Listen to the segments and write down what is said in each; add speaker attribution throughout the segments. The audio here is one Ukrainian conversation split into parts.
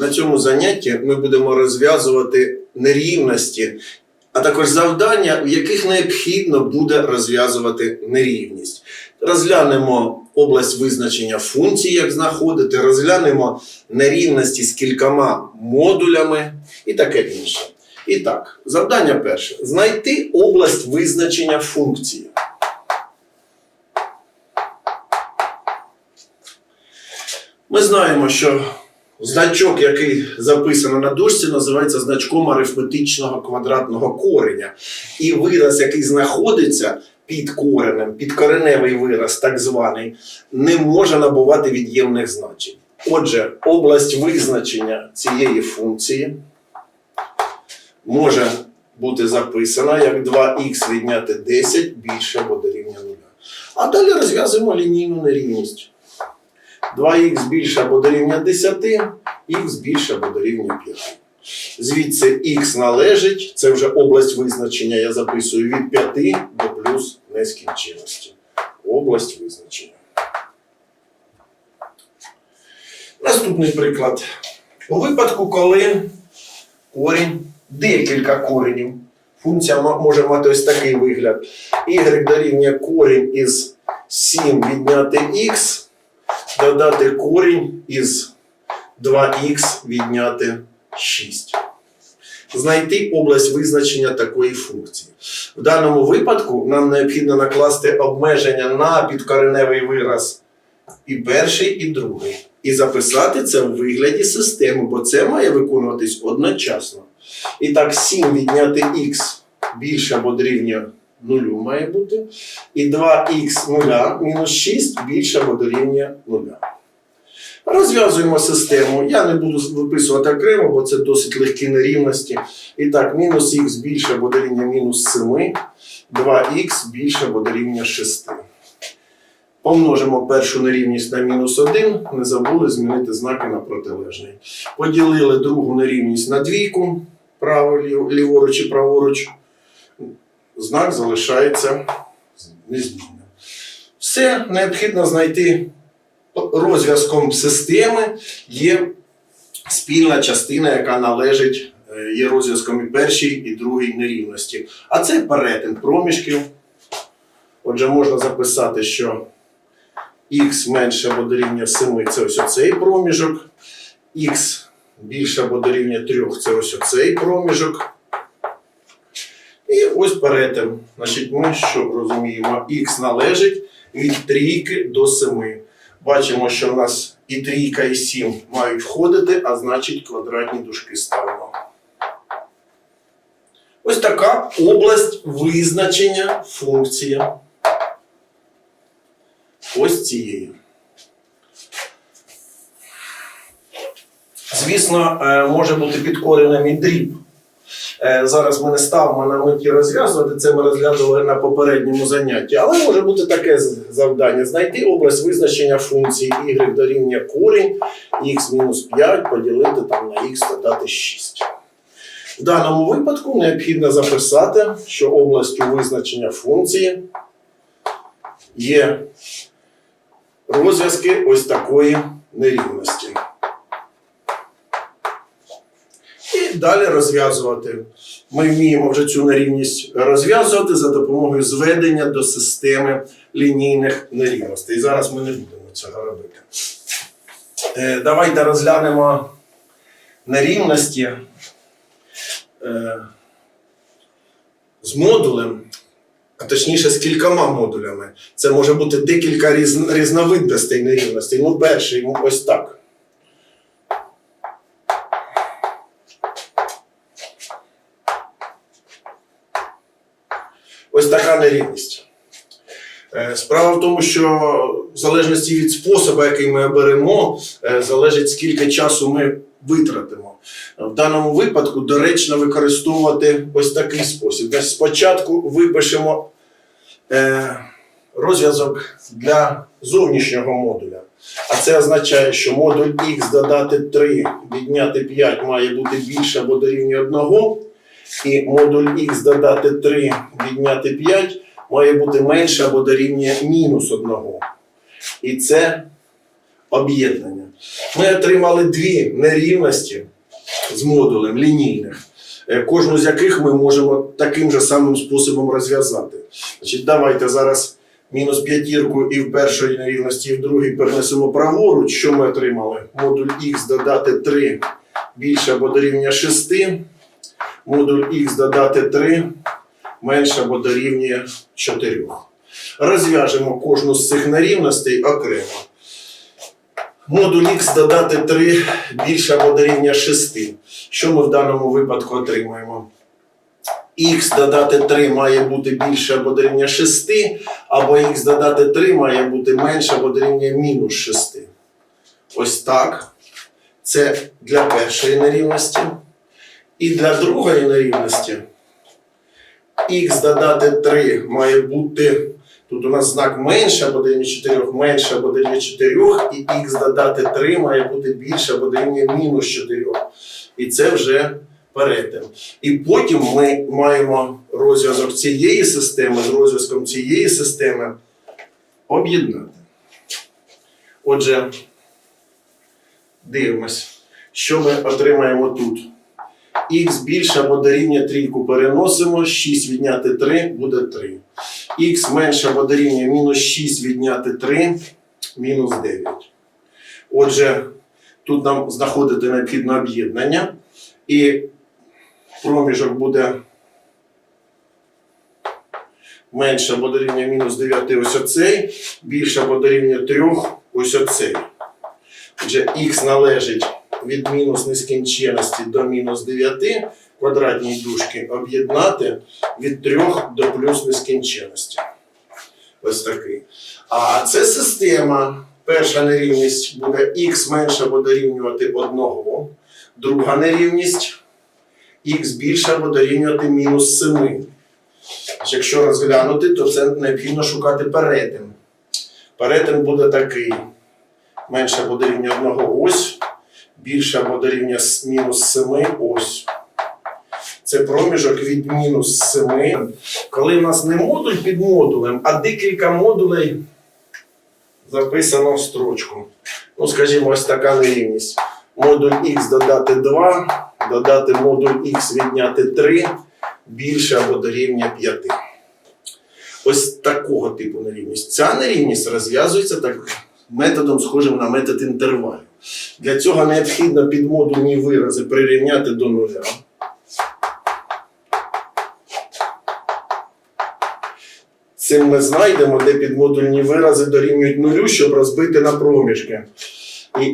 Speaker 1: На цьому занятті ми будемо розв'язувати нерівності, а також завдання, в яких необхідно буде розв'язувати нерівність. Розглянемо область визначення функцій, як знаходити, розглянемо нерівності з кількома модулями і таке інше. І так, завдання перше: знайти область визначення функції. Ми знаємо, що значок, який записано на дошці, називається значком арифметичного квадратного кореня. І вираз, який знаходиться під коренем, підкореневий вираз, так званий, не може набувати від'ємних значень. Отже, область визначення цієї функції може бути записана як 2х відняти 10 більше або дорівнює 0. А далі розв'язуємо лінійну нерівність. 2х більше або дорівнює 10, х більше або дорівнює 5. Звідси х належить, це вже область визначення, я записую від 5 до плюс нескінченності. Область визначення. Наступний приклад. У випадку, коли корінь, декілька коренів, функція може мати ось такий вигляд. y дорівнює корінь із 7 відняти х, додати корінь із 2х відняти 6. Знайти область визначення такої функції. В даному випадку нам необхідно накласти обмеження на підкореневий вираз і перший, і другий. І записати це в вигляді системи, бо це має виконуватись одночасно. І так, 7 відняти х більше або дорівнює 0 має бути. І 2х 0 мінус 6 більше або дорівнює 0. Розв'язуємо систему. Я не буду виписувати окремо, бо це досить легкі нерівності. І так, мінус х більше або дорівнює мінус 7, 2х більше або дорівнює 6. Помножимо першу нерівність на мінус 1, не забули змінити знаки на протилежний. Поділили другу нерівність на двійку, право, ліворуч і праворуч. Знак залишається незмінним. Все необхідно знайти розв'язком системи є спільна частина, яка належить, е, є розв'язком і першій, і другій нерівності. А це перетин проміжків. Отже, можна записати, що х менше або дорівнює 7 це ось оцей проміжок, х більше або дорівнює 3 це ось оцей проміжок. І ось перетин. Значить, ми що розуміємо? Х належить від трійки до 7. Бачимо, що в нас і трійка, і 7 мають входити, а значить квадратні дужки ставимо. Ось така область визначення функції. Ось цієї. Звісно, е, може бути під коренем і дріб. Е, Зараз ми не ставимо на меті розв'язувати, це ми розглядували на попередньому занятті. Але може бути таке завдання: знайти область визначення функції y дорівнює корінь x мінус 5 поділити там на x додати 6. В даному випадку необхідно записати, що областю визначення функції є розв'язки ось такої нерівності. І далі розв'язувати. Ми вміємо вже цю нерівність розв'язувати за допомогою зведення до системи лінійних нерівностей. Зараз ми не будемо цього робити. Е, давайте розглянемо нерівності е, з модулем, а точніше з кількома модулями. Це може бути декілька різновидностей нерівностей. Ну, перший ось так. Ось така нерівність. Е, Справа в тому, що в залежності від способу, який ми оберемо, е, залежить скільки часу ми витратимо. В даному випадку доречно використовувати ось такий спосіб. Значить, Спочатку випишемо е, розв'язок для зовнішнього модуля. А це означає, що модуль х додати 3, відняти 5 має бути більше або дорівнює 1. І модуль х додати 3, відняти 5 має бути менше або дорівнює мінус 1. І це об'єднання. Ми отримали дві нерівності з модулем лінійних, е, кожну з яких ми можемо таким же самим способом розв'язати. Значить, давайте зараз мінус п'ятірку і в першій нерівності, і в другій перенесемо праворуч. Що ми отримали? Модуль х додати 3 більше або дорівнює 6. Модуль х додати 3 менше або дорівнює 4. Розв'яжемо кожну з цих нерівностей окремо. Модуль х додати 3 більше або дорівнює 6. Що ми в даному випадку отримаємо? х додати 3 має бути більше або дорівнює 6, або х додати 3 має бути менше або дорівнює мінус 6. Ось так. Це для першої нерівності. І для другої нерівності х додати 3 має бути. Тут у нас знак менше або дорівнює 4, менше або дорівнює 4, і х додати 3 має бути більше або дорівнює мінус 4. І це вже перетин. І потім ми маємо розв'язок цієї системи з розв'язком цієї системи об'єднати. Отже, дивимось, що ми отримаємо тут. Х більше або дорівнює трійку переносимо, 6 відняти 3 буде 3. Х менше або дорівнює мінус 6 відняти 3, мінус 9. Отже, тут нам знаходити необхідне об'єднання. І проміжок буде менше або дорівнює мінус 9 ось оцей, більше або дорівнює 3 ось оцей. Отже, х належить від мінус нескінченності до мінус 9 квадратній дужки об'єднати від 3 до плюс нескінченності. Ось такий. А це система. Перша нерівність буде х менше або дорівнювати 1. Друга нерівність х більше або дорівнювати мінус 7. Якщо розглянути, то це необхідно шукати перетин. Перетин буде такий. Менше або дорівнює 1 ось, більше або дорівнює мінус 7 ось. Це проміжок від мінус 7. Коли в нас не модуль під модулем, а декілька модулей записано в строчку. Ну, скажімо, ось така нерівність. Модуль х додати 2, додати модуль х відняти 3 більше або дорівнює 5. Ось такого типу нерівність. Ця нерівність розв'язується так методом, схожим на метод інтервалів. Для цього необхідно підмодульні вирази прирівняти до нуля. Цим ми знайдемо, де підмодульні вирази дорівнюють нулю, щоб розбити на проміжки.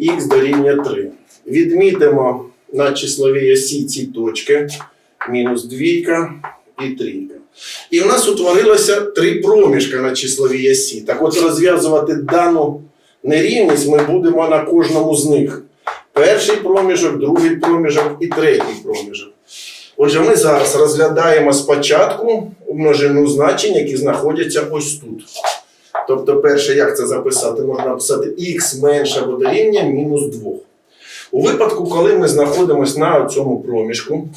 Speaker 1: І х дорівнює 3. Відмітимо на числовій осі ці точки. Мінус двійка і трійка. І в нас утворилося три проміжка на числовій осі. Так от розв'язувати дану нерівність ми будемо на кожному з них. Перший проміжок, другий проміжок і третій проміжок. Отже, ми зараз розглядаємо спочатку множину значень, які знаходяться ось тут. Тобто, перше, як це записати? Можна написати х менше або мінус 2. У випадку, коли ми знаходимося на цьому проміжку,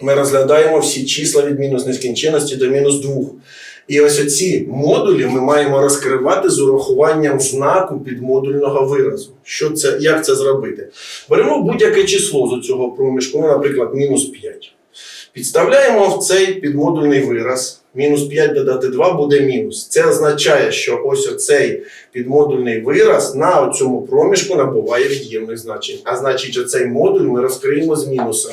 Speaker 1: ми розглядаємо всі числа від мінус нескінченності до мінус 2. І ось оці модулі ми маємо розкривати з урахуванням знаку підмодульного виразу. Що це, як це зробити? Беремо будь-яке число з цього проміжку, ну, наприклад, мінус 5. Підставляємо в цей підмодульний вираз. Мінус 5 додати 2 буде мінус. Це означає, що ось оцей підмодульний вираз на цьому проміжку набуває від'ємних значень. А значить, оцей модуль ми розкриємо з мінусом.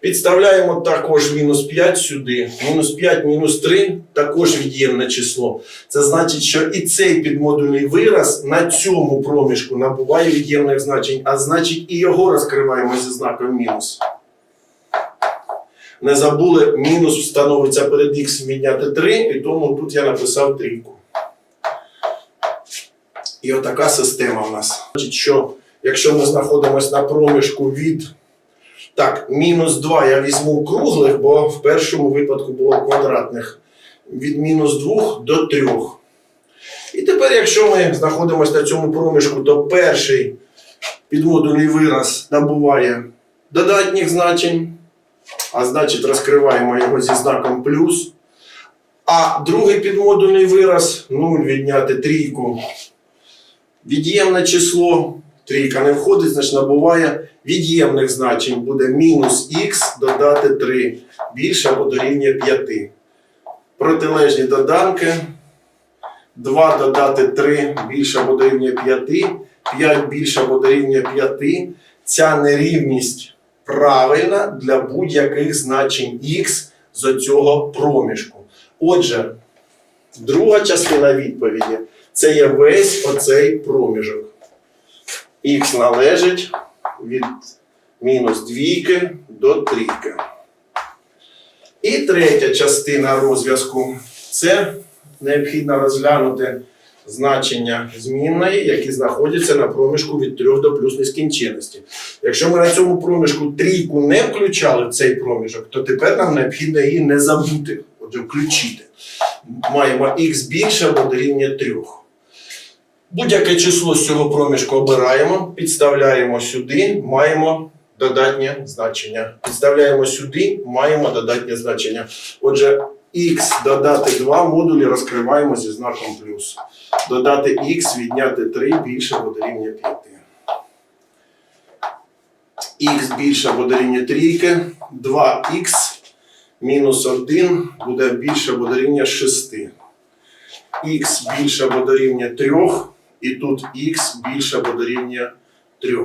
Speaker 1: Підставляємо також мінус 5 сюди. Мінус 5, мінус 3 також від'ємне число. Це значить, що і цей підмодульний вираз на цьому проміжку набуває від'ємних значень, а значить і його розкриваємо зі знаком мінус. Не забули, мінус встановиться перед х відняти 3, і тому тут я написав трійку. І отака система в нас. Значить, що якщо ми знаходимося на проміжку від так, мінус 2 я візьму круглих, бо в першому випадку було квадратних. Від мінус 2 до 3. І тепер, якщо ми знаходимося на цьому проміжку, то перший підмодульний вираз набуває додатніх значень, а значить розкриваємо його зі знаком плюс. А другий підмодульний вираз 0 відняти трійку Від'ємне число, трійка не входить, значить набуває від'ємних значень буде мінус х додати 3 більше або дорівнює 5. Протилежні доданки 2 додати 3 більше або дорівнює 5, 5 більше або дорівнює 5. Ця нерівність правильна для будь-яких значень х з цього проміжку. Отже, друга частина відповіді це є весь оцей проміжок. Х належить від мінус двійки до трійки. І третя частина розв'язку це необхідно розглянути значення змінної, які знаходяться на проміжку від 3 до плюс нескінченності. Якщо ми на цьому проміжку трійку не включали в цей проміжок, то тепер нам необхідно її не забути, отже, включити. Маємо х більше або дорівнює 3. Будь-яке число з цього проміжку обираємо, підставляємо сюди, маємо додатнє значення. Підставляємо сюди, маємо додатнє значення. Отже, х додати 2 модулі розкриваємо зі знаком плюс. Додати х, відняти 3 більше або дорівнює 5. х більше або дорівнює 3, 2х мінус 1 буде більше або дорівнює 6. х більше або дорівнює 3, і тут х більше або дорівнює 3.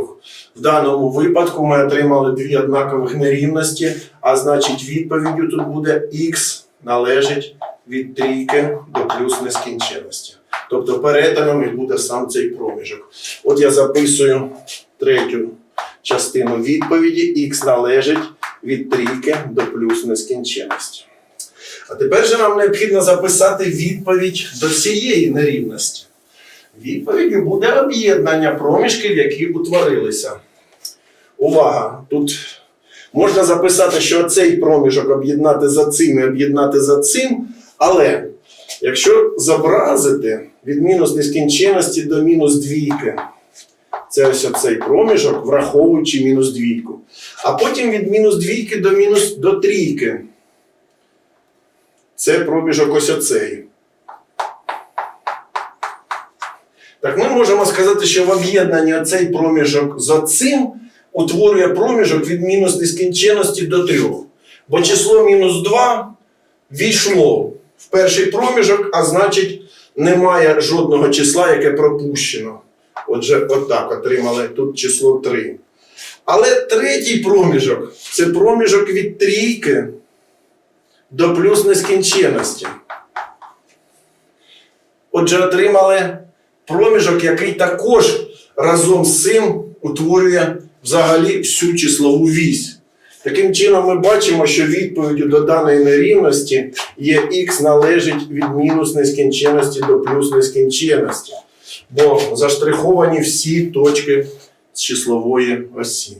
Speaker 1: В даному випадку ми отримали дві однакових нерівності, а значить відповіддю тут буде х належить від трійки до плюс нескінченності. Тобто перетином і буде сам цей проміжок. От я записую третю частину відповіді. Х належить від трійки до плюс нескінченності. А тепер же нам необхідно записати відповідь до цієї нерівності. Відповіддю буде об'єднання проміжків, які утворилися. Увага! Тут можна записати, що цей проміжок об'єднати за цим і об'єднати за цим, але якщо зобразити від мінус нескінченності до мінус двійки, це ось оцей проміжок, враховуючи мінус двійку. А потім від мінус двійки до мінус до трійки. Це проміжок ось оцей. Так ми можемо сказати, що в об'єднанні оцей проміжок з оцим утворює проміжок від мінус нескінченності до 3. Бо число мінус 2 війшло в перший проміжок, а значить немає жодного числа, яке пропущено. Отже, отак отримали тут число 3. Але третій проміжок це проміжок від трійки до плюс нескінченності. Отже, отримали проміжок, який також разом з цим утворює взагалі всю числову вісь. Таким чином, ми бачимо, що відповіддю до даної нерівності є х належить від мінус нескінченності до плюс нескінченності, бо заштриховані всі точки з числової осі.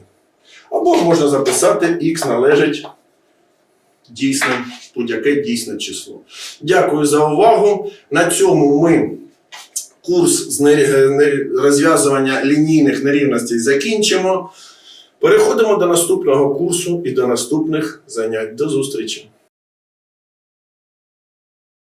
Speaker 1: Або можна записати х належить дійсне, будь-яке дійсне число. Дякую за увагу. На цьому ми курс е, розв'язування лінійних нерівностей закінчимо. Переходимо до наступного курсу і до наступних занять. До зустрічі!